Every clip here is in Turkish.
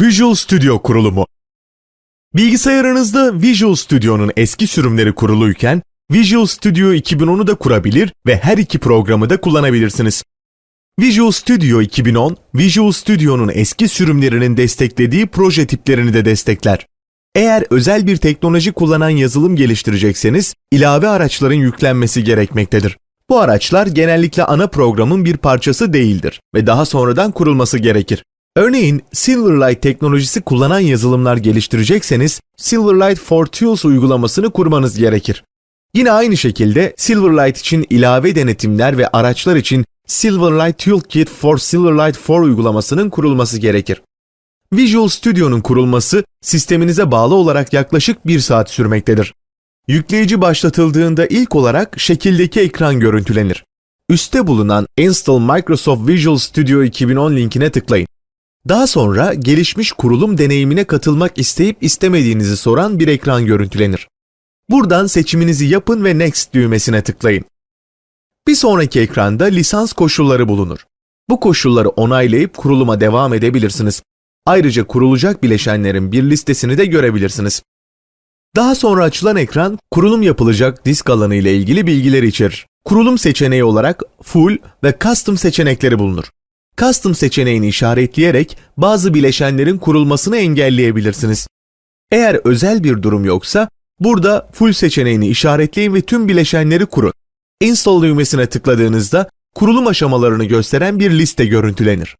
Visual Studio kurulumu Bilgisayarınızda Visual Studio'nun eski sürümleri kuruluyken Visual Studio 2010'u da kurabilir ve her iki programı da kullanabilirsiniz. Visual Studio 2010, Visual Studio'nun eski sürümlerinin desteklediği proje tiplerini de destekler. Eğer özel bir teknoloji kullanan yazılım geliştirecekseniz, ilave araçların yüklenmesi gerekmektedir. Bu araçlar genellikle ana programın bir parçası değildir ve daha sonradan kurulması gerekir. Örneğin Silverlight teknolojisi kullanan yazılımlar geliştirecekseniz Silverlight for Tools uygulamasını kurmanız gerekir. Yine aynı şekilde Silverlight için ilave denetimler ve araçlar için Silverlight Toolkit for Silverlight 4 uygulamasının kurulması gerekir. Visual Studio'nun kurulması sisteminize bağlı olarak yaklaşık 1 saat sürmektedir. Yükleyici başlatıldığında ilk olarak şekildeki ekran görüntülenir. Üste bulunan Install Microsoft Visual Studio 2010 linkine tıklayın. Daha sonra gelişmiş kurulum deneyimine katılmak isteyip istemediğinizi soran bir ekran görüntülenir. Buradan seçiminizi yapın ve Next düğmesine tıklayın. Bir sonraki ekranda lisans koşulları bulunur. Bu koşulları onaylayıp kuruluma devam edebilirsiniz. Ayrıca kurulacak bileşenlerin bir listesini de görebilirsiniz. Daha sonra açılan ekran kurulum yapılacak disk alanı ile ilgili bilgileri içerir. Kurulum seçeneği olarak Full ve Custom seçenekleri bulunur. Custom seçeneğini işaretleyerek bazı bileşenlerin kurulmasını engelleyebilirsiniz. Eğer özel bir durum yoksa burada Full seçeneğini işaretleyin ve tüm bileşenleri kurun. Install düğmesine tıkladığınızda kurulum aşamalarını gösteren bir liste görüntülenir.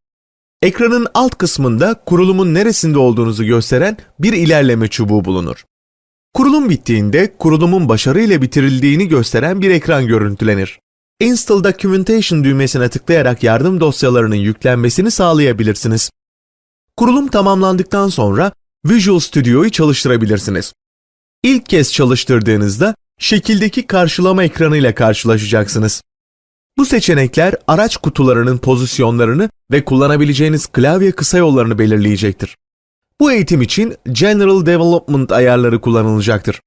Ekranın alt kısmında kurulumun neresinde olduğunuzu gösteren bir ilerleme çubuğu bulunur. Kurulum bittiğinde kurulumun başarıyla bitirildiğini gösteren bir ekran görüntülenir. Install Documentation düğmesine tıklayarak yardım dosyalarının yüklenmesini sağlayabilirsiniz. Kurulum tamamlandıktan sonra Visual Studio'yu çalıştırabilirsiniz. İlk kez çalıştırdığınızda şekildeki karşılama ekranıyla karşılaşacaksınız. Bu seçenekler araç kutularının pozisyonlarını ve kullanabileceğiniz klavye kısa yollarını belirleyecektir. Bu eğitim için General Development ayarları kullanılacaktır.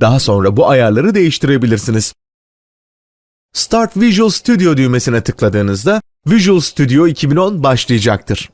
Daha sonra bu ayarları değiştirebilirsiniz. Start Visual Studio düğmesine tıkladığınızda Visual Studio 2010 başlayacaktır.